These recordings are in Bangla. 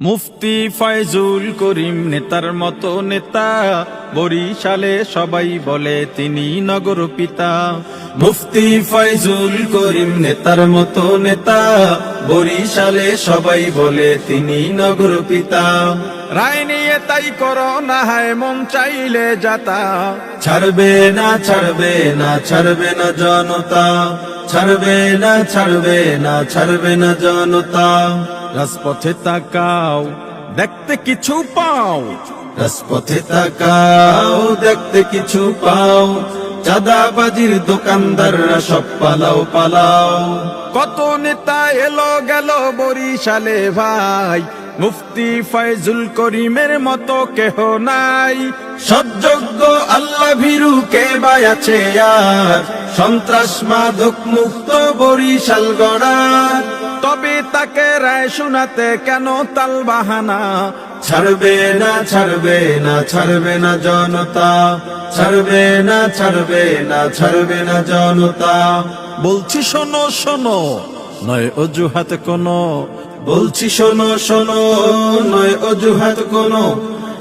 মুফতি ফয়জুল করিম নেতার মতো নেতা, বরিশালে সবাই বলে তিনি নগর পিতা। মুফতি ফয়জুল করিম নেতার মতো নেতা, বরিশালে সবাই বলে তিনি নগর পিতা। রায় নিয়ে তাই করো না হায়, মন চাইলে যাতা। ছাড়বে না ছাড়বে না ছাড়বে না জনতা। ছাড়বে না ছাড়বে না ছাড়বে না জনতা। রাজপথে তাকাও দেখতে কিছু পাও। রাজপথে তাকাও দেখতে কিছু পাও। চাঁদাবাজির দোকানদাররা সব পালাও পালাও। কত নেতা এলো গেল বরিশালে ভাই। মুফতি ফাইজুল করিমের মতো কেহ নাই। সৎযোগ্য আল্লাহ ভীরু কে বাই আছে আর? সন্ত্রাস মাদক মুক্ত বরিশাল গড়ার। রায় শোনাতে কেন তাল বাহানা? ছাড়বে না ছাড়বে না ছাড়বে না জনতা। ছাড়বে না ছাড়বে না ছাড়বে না জনতা। বলছি শোনো শোনো, নয় অজুহাত কোনো। বলছি শোনো শোনো, নয় অজুহাত কোনো।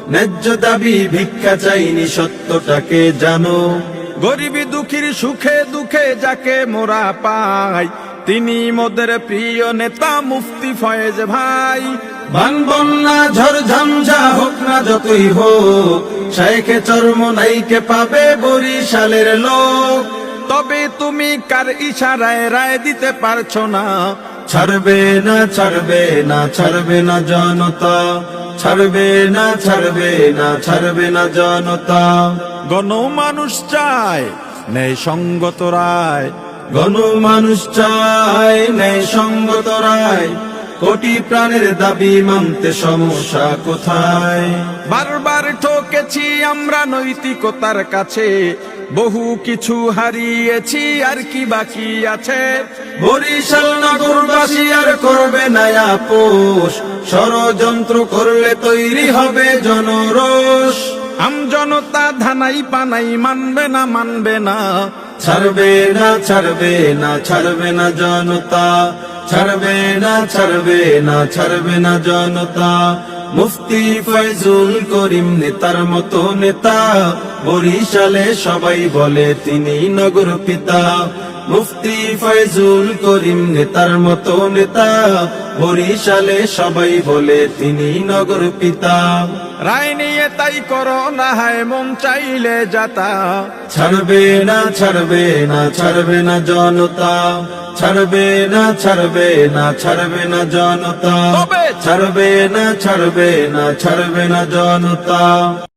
ন্যায্য দাবি, ভিক্ষা চাইনি সত্যটাকে জানো। গরিবী দুঃখীর সুখে দুঃখে যাকে মোরা পাই তিনি মোদের প্রিয় নেতা মুফতি ফয়েজ ভাই। বান বন্যা ঝড় ঝঞ্ঝা হোক না যতই হোক শাইখে চর্ম নাইকে পাবে বরিশালের লোক। তবে তুমি কার ইশারায় রায় দিতে পারছ না? ছাড়বে না ছাড়বে না ছাড়বে না জনতা। ছাড়বে না ছাড়বে না ছাড়বে না জনতা। গণ মানুষ চায় নেই সঙ্গত রায়। গণ মানুষ চায় নেই সঙ্গত রায়। কোটি প্রাণের দাবি মানতে সমস্যা কোথায়? বারবার ঠকেছি আমরা নৈতিকতার কাছে। বহু কিছু হারিয়েছি আর কি বাকি আছে? বরিশাল নগরবাসী আর করবে না আপোষ। ষড়যন্ত্র করলে তৈরি হবে জনরোষ। আম জনতা ধানাই পানাই মানবে না মানবে না। ছাড়বে না ছাড়বে না ছাড়বে না জনতা। ছাড়বে না ছাড়বে না ছাড়বে না জনতা। মুফতি ফয়জুল করিম নেতার মতো নেতা। বরিশালে সবাই বলে তিনি নগর পিতা। মুফতি ফয়জুল করিম নেতার মতো নেতা। বরিশালে সবাই বলে তিনি নগর পিতা। রায় নিয়ে তাই করো না হায় মন চাইলে যাতা। ছাড়বে না ছাড়বে না ছাড়বে না জনতা। ছাড়বে না ছাড়বে না ছাড়বে না জনতা। ছাড়বে না ছাড়বে না ছাড়বে না জনতা।